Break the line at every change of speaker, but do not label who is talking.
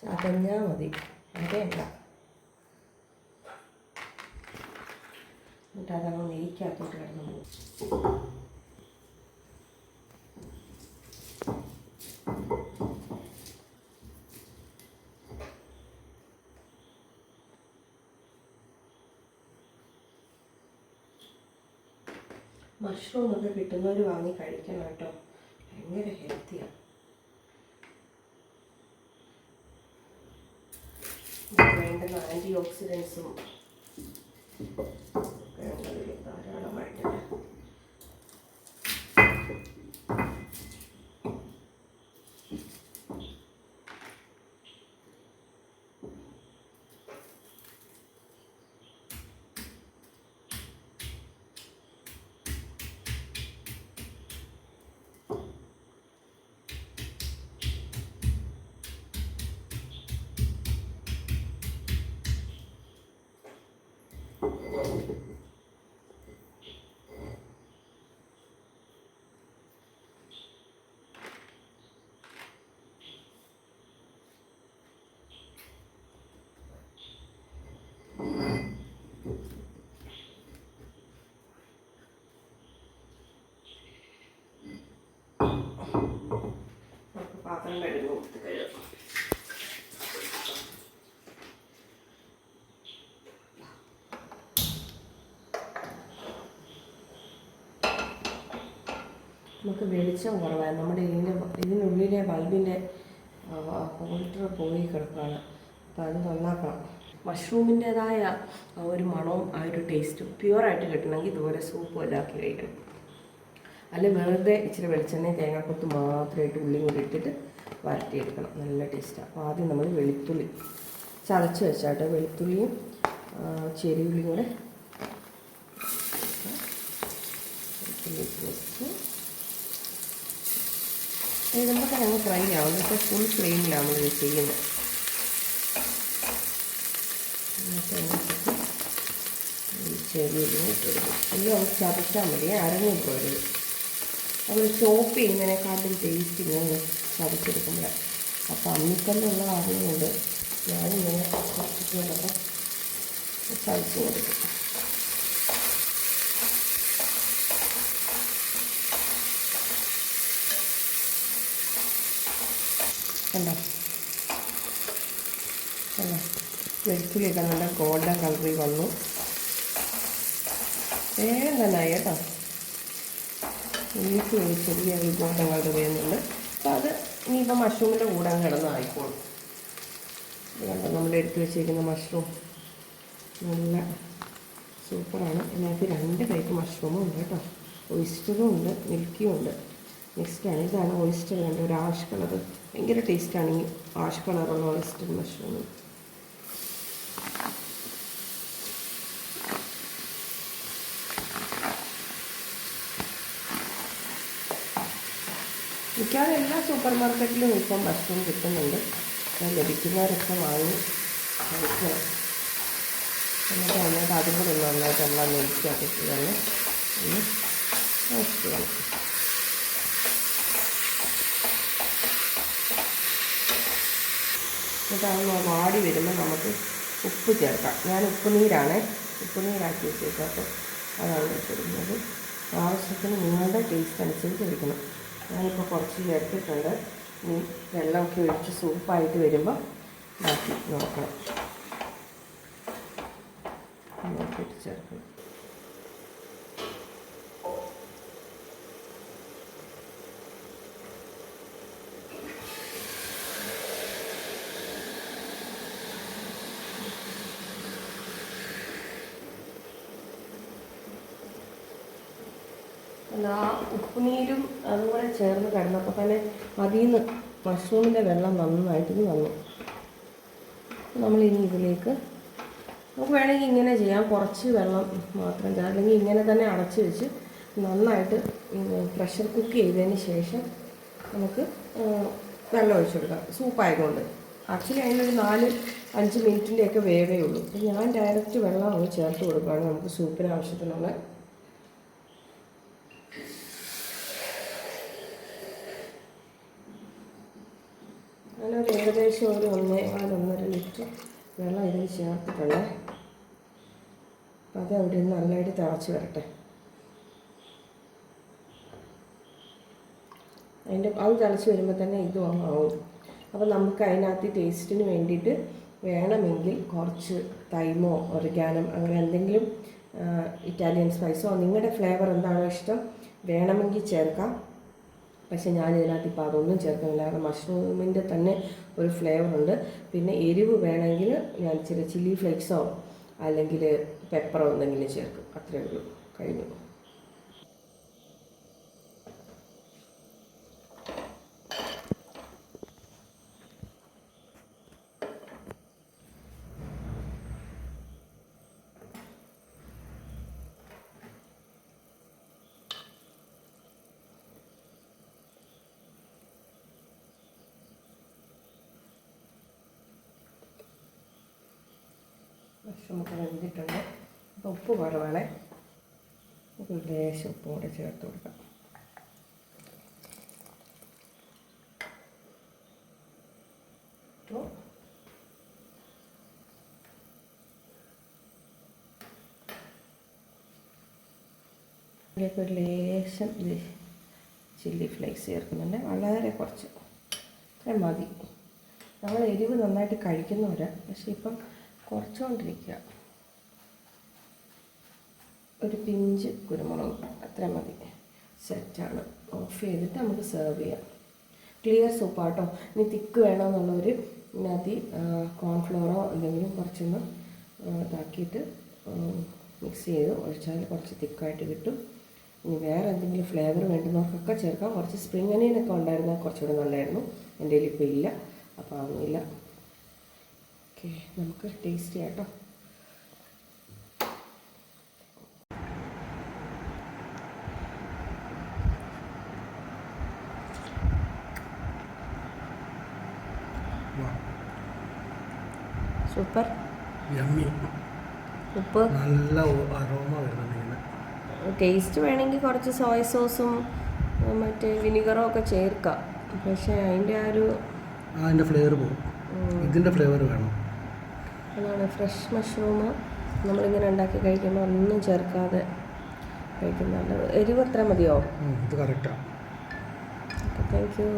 ചതഞ്ഞാൽ മതി. അരയണ്ട എന്നിട്ട് അതങ്ങ് നെയ്ക്കകത്തോട്ട് കിടന്നു പോകും മഷ്റൂം ഒക്കെ കിട്ടുന്നവർ വാങ്ങി കഴിക്കണം കേട്ടോ. ഭയങ്കര ഹെൽത്തിയാണ് വേണ്ടുന്ന ആന്റി ഓക്സിഡൻസും ഒക്കെ പാത്രം കഴുകി നമുക്ക് വെളിച്ചം കുറവാണ്. നമ്മുടെ ഇതിന്റെ ഇതിനുള്ളിലെ ബൾബിന്റെ ഹോൾഡർ പോയി കിടക്കുകയാണ്. അപ്പോൾ അത് നന്നാക്കണം. മഷ്റൂമിന്റേതായ ആ ഒരു മണവും ആ ഒരു ടേസ്റ്റും പ്യുവറായിട്ട് കിട്ടണമെങ്കിൽ ഇതുപോലെ സൂപ്പ് വല്ലാക്കി കഴിക്കണം. അല്ല വെറുതെ ഇച്ചിരി വെളിച്ചെണ്ണയും തേങ്ങാക്കൊത്ത് മാത്രമായിട്ട് ഉള്ളി കൂടി ഇട്ടിട്ട് വരട്ടിയെടുക്കണം. നല്ല ടേസ്റ്റാണ്. അപ്പോൾ ആദ്യം നമ്മൾ വെളുത്തുള്ളി ചതച്ച് വെച്ചാട്ടോ. വെളുത്തുള്ളിയും ചെരിയുള്ളിയും കൂടെ വെളുത്തുള്ളി വെച്ച് ഇത് നമുക്ക് അങ്ങ് ഫ്രൈ ആവും. ഇപ്പോൾ ഫുൾ ഫ്ലെയിമിലാണ് നമ്മളിത് ചെയ്യുന്നത്. എന്നിട്ട് അതിനകത്തേക്ക് ഈ ചെറിയുള്ളിയും ഇട്ട് കൊടുക്കും. എല്ലാം ഒന്ന് ചതച്ചാൽ മതി. അരങ്ങി പോരുത് അത് ചോപ്പ് ചെയ്യുന്നതിനെക്കാട്ടും ടേസ്റ്റ് ഇങ്ങനെ ചതച്ചെടുക്കുമ്പോൾ അപ്പോൾ അമ്മിക്കല്ലുള്ള അറിയുന്നുണ്ട് ഞാനിങ്ങനെ കുറച്ചിട്ടൊക്കെ ചതച്ച് കൊടുക്കും. കണ്ടോ? കണ്ടോ? വെളുത്തുള്ളിയൊക്കെ നല്ല ഗോൾഡൻ കളറിൽ വന്നു. വേഗം തന്നെ കേട്ടോ. ഉള്ളിക്ക് ഒരു ചെറിയ ഒരു ഗോൾഡൻ കളർ വരുന്നുണ്ട് അപ്പോൾ അത് ഇനിയിപ്പോൾ മഷ്റൂമിന്റെ കൂടെ കിടന്നായിക്കോളും. കണ്ടോ? നമ്മൾ എടുത്ത് വെച്ചിരിക്കുന്ന മഷ്റൂം നല്ല സൂപ്പറാണ് ഇതിനകത്ത് രണ്ട് ടൈപ്പ് മഷ്റൂമും ഉണ്ട് കേട്ടോ. ഒയിസ്റ്ററും ഉണ്ട് മിൽക്കിയും ഉണ്ട്. മിക്സ്ഡാണ് ഇതാണ് ഒയിസ്റ്റർ കണ്ട? ഒരു ആഷ് കളർ ഭയങ്കര ടേസ്റ്റാണ് ഈ ആഷ് കളറുള്ള ഓയിസ്റ്റർ മഷ്റൂം. മിക്കവാറും എല്ലാ സൂപ്പർ മാർക്കറ്റിലും ഇപ്പം മഷ്റൂം കിട്ടുന്നുണ്ട്. ഞാൻ ലഭിക്കുന്നവരൊക്കെ വാങ്ങി കഴിക്കണം എന്നിട്ട് അതിനകത്ത് അതും കൂടെ ഒന്ന് നന്നായിട്ട് നമ്മൾ നെയ്ക്കകത്തേക്ക് തന്നെ ഒന്ന് റോസ്റ്റ് എന്നിട്ട് വാടി വരുമ്പോൾ നമുക്ക് ഉപ്പ് ചേർക്കാം. ഞാൻ ഉപ്പുനീരാണ്. ഉപ്പുനീരാക്കി വെച്ചേക്കാം അപ്പോൾ അതാണ് വെച്ചിരിക്കുന്നത്. ആവശ്യത്തിന് നിങ്ങളുടെ ടേസ്റ്റ് അനുസരിച്ച് എടുക്കണം ഞാനിപ്പോൾ കുറച്ച് ചേർത്തിട്ടുണ്ട്. ഇനി വെള്ളമൊക്കെ ഒഴിച്ച് സൂപ്പായിട്ട് വരുമ്പോൾ ബാക്കി നോക്കണം. നോക്കിയിട്ട് ചേർക്കണം. ആ ഉപ്പുനീരും അതും കൂടെ ചേർന്ന് കിടന്നപ്പോൾ തന്നെ അതിൽ നിന്ന് മഷ്റൂമിന്റെ വെള്ളം നന്നായിട്ട് വന്നു. നമ്മളിനി ഇതിലേക്ക് നമുക്ക് വേണമെങ്കിൽ ഇങ്ങനെ ചെയ്യാം. കുറച്ച് വെള്ളം മാത്രം അല്ലെങ്കിൽ ഇങ്ങനെ തന്നെ അടച്ച് വെച്ച് നന്നായിട്ട് പ്രഷർ കുക്ക് ചെയ്തതിന് ശേഷം നമുക്ക് വെള്ളം ഒഴിച്ചു കൊടുക്കാം സൂപ്പായതുകൊണ്ട് ആക്ച്വലി അതിനൊരു നാല് അഞ്ച് മിനിറ്റിന്റെയൊക്കെ വേവേ ഉള്ളൂ. ഞാൻ ഡയറക്റ്റ് വെള്ളം അങ്ങ് ചേർത്ത് കൊടുക്കുകയാണ് നമുക്ക് സൂപ്പിന് ആവശ്യത്തിനുള്ള ഞാനൊരു ഏകദേശം ഒരു ഒന്നേകാൽ ഒന്നര ലിറ്റർ വെള്ളം ഇതിൽ ചേർത്തിട്ടുണ്ട്. അപ്പം അത് അവിടെ നിന്ന് നല്ലതായിട്ട് തിളച്ച് വരട്ടെ. അതിന്റെ അത് തിളച്ച് വരുമ്പോൾ തന്നെ ഇതും ആവും. അപ്പോൾ നമുക്ക് അതിനകത്ത് ടേസ്റ്റിന് വേണ്ടിയിട്ട് വേണമെങ്കിൽ കുറച്ച് തൈമോ ഒറിഗാനം അങ്ങനെ എന്തെങ്കിലും ഇറ്റാലിയൻ സ്പൈസോ നിങ്ങളുടെ ഫ്ലേവർ എന്താണോ ഇഷ്ടം വേണമെങ്കിൽ ചേർക്കാം. പക്ഷേ ഞാൻ ഇതിനകത്ത് ഇപ്പോൾ അതൊന്നും ചേർക്കുന്നില്ല. കാരണം മഷ്റൂമിന്റെ തന്നെ ഒരു ഫ്ലേവർ ഉണ്ട്. പിന്നെ എരിവ് വേണമെങ്കിൽ ഞാൻ ഇച്ചിരി ചില്ലി ഫ്ലേക്സോ അല്ലെങ്കിൽ പെപ്പറോ എന്തെങ്കിലും ചേർക്കും. അത്രയേ ഉള്ളൂ. കഴിഞ്ഞു. മഷ്റൂമൊക്കെ വെന്തിട്ടുണ്ട്. അപ്പോൾ ഉപ്പ് കുറവാണേ. നമുക്ക് ലേശം ഉപ്പും കൂടെ ചേർത്ത് കൊടുക്കാം. ഒരു ലേശം ചില്ലി ഫ്ലേക്സ് ചേർക്കുന്നുണ്ട്. വളരെ കുറച്ച്. അത്രയും മതി. നമ്മൾ എരിവ് നന്നായിട്ട് കഴിക്കുന്നവരാണ് പക്ഷെ ഇപ്പം കുറച്ചുകൊണ്ടിരിക്കുക. ഒരു പിഞ്ച് കുരുമുളക് അത്ര മതി. സെറ്റാണ് ഓഫ് ചെയ്തിട്ട് നമുക്ക് സെർവ് ചെയ്യാം. ക്ലിയർ സൂപ്പാട്ടോ ഇനി തിക്ക് വേണമെന്നുള്ളവർ ഇതിനകത്ത് കോൺഫ്ലോറോ എന്തെങ്കിലും കുറച്ചൊന്ന് ഇതാക്കിയിട്ട് മിക്സ് ചെയ്ത് ഒഴിച്ചാൽ കുറച്ച് തിക്കായിട്ട് കിട്ടും. ഇനി വേറെ എന്തെങ്കിലും ഫ്ലേവർ വേണ്ടുന്നവർക്കൊക്കെ ചേർക്കാം. കുറച്ച് സ്പ്രിംഗ് അനിയനൊക്കെ ഉണ്ടായിരുന്നാൽ കുറച്ചുകൂടെ നല്ലതായിരുന്നു. എന്റെ കയ്യിൽ ഇപ്പോൾ ഇല്ല. അപ്പോൾ അതൊന്നുമില്ല ഓക്കെ നമുക്ക് ടേസ്റ്റ് ചെയ്യാം കേട്ടോ സൂപ്പർ
യമ്മി
ഉപ്പ്
നല്ല അരോമ വരുന്നുണ്ട്
ടേസ്റ്റ് വേണമെങ്കിൽ കുറച്ച് സോയ സോസും മറ്റേ വിനിഗറും ഒക്കെ ചേർക്കാം. പക്ഷേ അതിന്റെ ആ ഒരു
അതിന്റെ ഫ്ലേവർ പോകും ഇതിന്റെ ഫ്ലേവർ വേണം.
അതാണ് ഫ്രഷ് മഷ്റൂം നമ്മളിങ്ങനെ ഉണ്ടാക്കി കഴിക്കുമ്പോൾ ഒന്നും ചേർക്കാതെ കഴിക്കുന്നുണ്ട്. എരിവ് അത്ര മതിയോ?
ഇത് കറക്റ്റാണ്
ഓക്കെ താങ്ക് യു